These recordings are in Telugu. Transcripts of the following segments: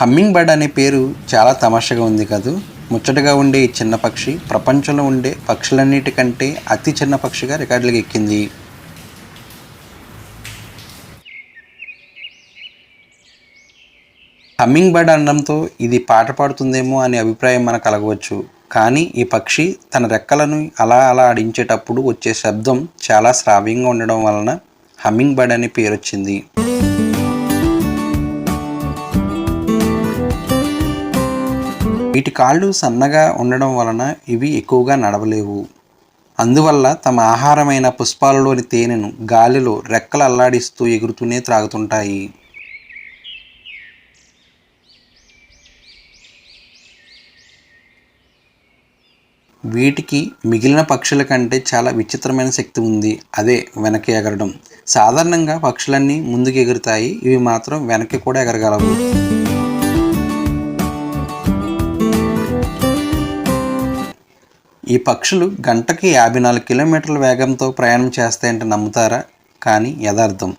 హమ్మింగ్ బర్డ్ అనే పేరు చాలా తమాషగా ఉంది కదూ. ముచ్చటగా ఉండే ఈ చిన్న పక్షి ప్రపంచంలో ఉండే పక్షులన్నిటికంటే అతి చిన్న పక్షిగా రికార్డులకు ఎక్కింది. హమ్మింగ్ బర్డ్ అనడంతో ఇది పాట పాడుతుందేమో అనే అభిప్రాయం మనకు కలగవచ్చు. కానీ ఈ పక్షి తన రెక్కలను అలా అలా ఆడించేటప్పుడు వచ్చే శబ్దం చాలా శ్రావ్యంగా ఉండడం వలన హమ్మింగ్ బర్డ్ అనే పేరు వచ్చింది వీటి కాళ్ళు సన్నగా ఉండడం వలన ఇవి ఎక్కువగా నడవలేవు. అందువల్ల తమ ఆహారమైన పుష్పాలలోని తేనెను గాలిలో రెక్కలు అల్లాడిస్తూ ఎగురుతూనే త్రాగుతుంటాయి. వీటికి మిగిలిన పక్షుల కంటే చాలా విచిత్రమైన శక్తి ఉంది. అదే వెనక్కి ఎగరడం. సాధారణంగా పక్షులన్నీ ముందుకు ఎగురుతాయి. ఇవి మాత్రం వెనక్కి కూడా ఎగరగలవు. ఈ పక్షులు గంటకి యాభై నాలుగు కిలోమీటర్ల వేగంతో ప్రయాణం చేస్తాయంటే నమ్ముతారా? కానీ యథార్థం.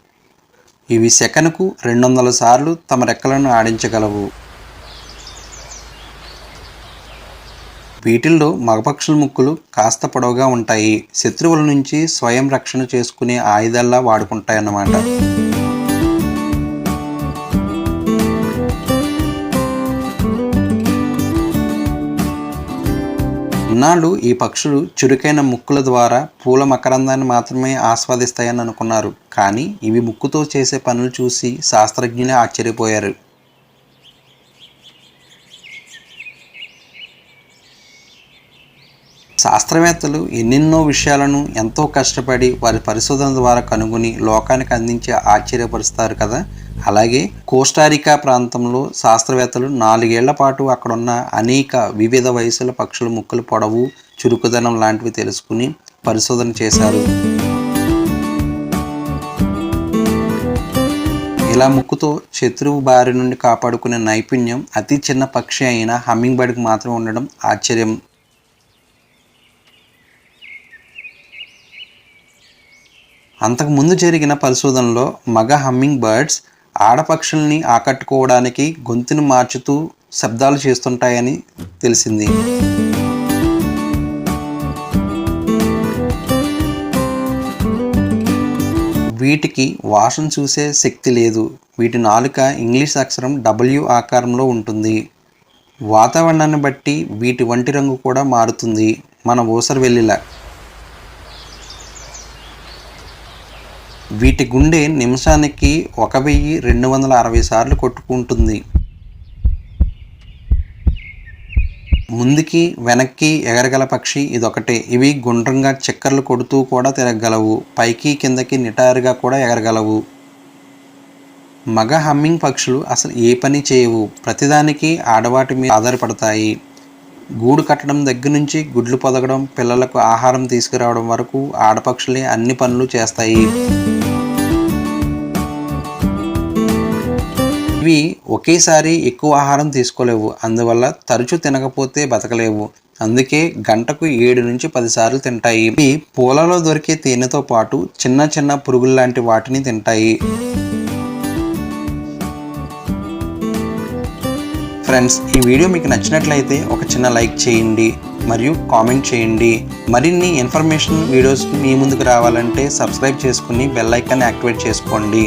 ఇవి సెకనుకు రెండు వందల సార్లు తమ రెక్కలను ఆడించగలవు. వీటిల్లో మగపక్షుల ముక్కులు కాస్త పొడవుగా ఉంటాయి. శత్రువుల నుంచి స్వయం రక్షణ చేసుకునే ఆయుధాల్లా వాడుకుంటాయన్నమాట. ఇన్నాళ్ళు ఈ పక్షులు చురుకైన ముక్కుల ద్వారా పూల మకరందాన్ని మాత్రమే ఆస్వాదిస్తాయని అనుకున్నారు. కానీ ఇవి ముక్కుతో చేసే పనులు చూసి శాస్త్రజ్ఞులే ఆశ్చర్యపోయారు. శాస్త్రవేత్తలు ఎన్నెన్నో విషయాలను ఎంతో కష్టపడి వారి పరిశోధన ద్వారా కనుగొని లోకానికి అందించి ఆశ్చర్యపరుస్తారు కదా. అలాగే కోస్టారికా ప్రాంతంలో శాస్త్రవేత్తలు నాలుగేళ్ళ పాటు అక్కడున్న అనేక వివిధ వయసుల పక్షుల ముక్కలు పొడవు చురుకుదనం లాంటివి తెలుసుకుని పరిశోధన చేశారు. ఇలా ముక్కుతో శత్రువు బారి నుండి కాపాడుకునే నైపుణ్యం అతి చిన్న పక్షి అయిన హమ్మింగ్ బర్డ్కి మాత్రం ఉండడం ఆశ్చర్యం. అంతకుముందు జరిగిన పరిశోధనలో మగ హమ్మింగ్ బర్డ్స్ ఆడపక్షుల్ని ఆకట్టుకోవడానికి గొంతును మార్చుతూ శబ్దాలు చేస్తుంటాయని తెలిసింది. వీటికి వాసన చూసే శక్తి లేదు. వీటి నాలుక ఇంగ్లీష్ అక్షరం డబ్ల్యూ ఆకారంలో ఉంటుంది. వాతావరణాన్ని బట్టి వీటి వంటి రంగు కూడా మారుతుంది. మన ఊసరు వెళ్ళిలా వీటి గుండె నిమిషానికి ఒక వెయ్యి రెండు వందల అరవై సార్లు కొట్టుకుంటుంది. ముందుకి వెనక్కి ఎగరగల పక్షి ఇదొకటే. ఇవి గుండ్రంగా చక్కర్లు కొడుతూ కూడా తిరగగలవు. పైకి కిందకి నిటారుగా కూడా ఎగరగలవు. మగ హమ్మింగ్ పక్షులు అసలు ఏ పని చేయవు. ప్రతిదానికి ఆడవాటి మీద ఆధారపడతాయి. గూడు కట్టడం దగ్గర నుంచి గుడ్లు పొదగడం పిల్లలకు ఆహారం తీసుకురావడం వరకు ఆడపక్షులే అన్ని పనులు చేస్తాయి. ఇవి ఒకేసారి ఎక్కువ ఆహారం తీసుకోలేవు. అందువల్ల తరచూ తినకపోతే బతకలేవు. అందుకే గంటకు ఏడు నుంచి పదిసార్లు తింటాయి. ఇవి పూలలో దొరికే తేనెతో పాటు చిన్న చిన్న పురుగులు లాంటి వాటిని తింటాయి. ఫ్రెండ్స్ ఈ వీడియో మీకు నచ్చినట్లయితే ఒక చిన్న లైక్ చేయండి మరియు కామెంట్ చేయండి. మరిన్ని ఇన్ఫర్మేషన్ వీడియోస్ మీ ముందుకు రావాలంటే సబ్స్క్రైబ్ చేసుకుని బెల్ ఐకాన్ యాక్టివేట్ చేసుకోండి.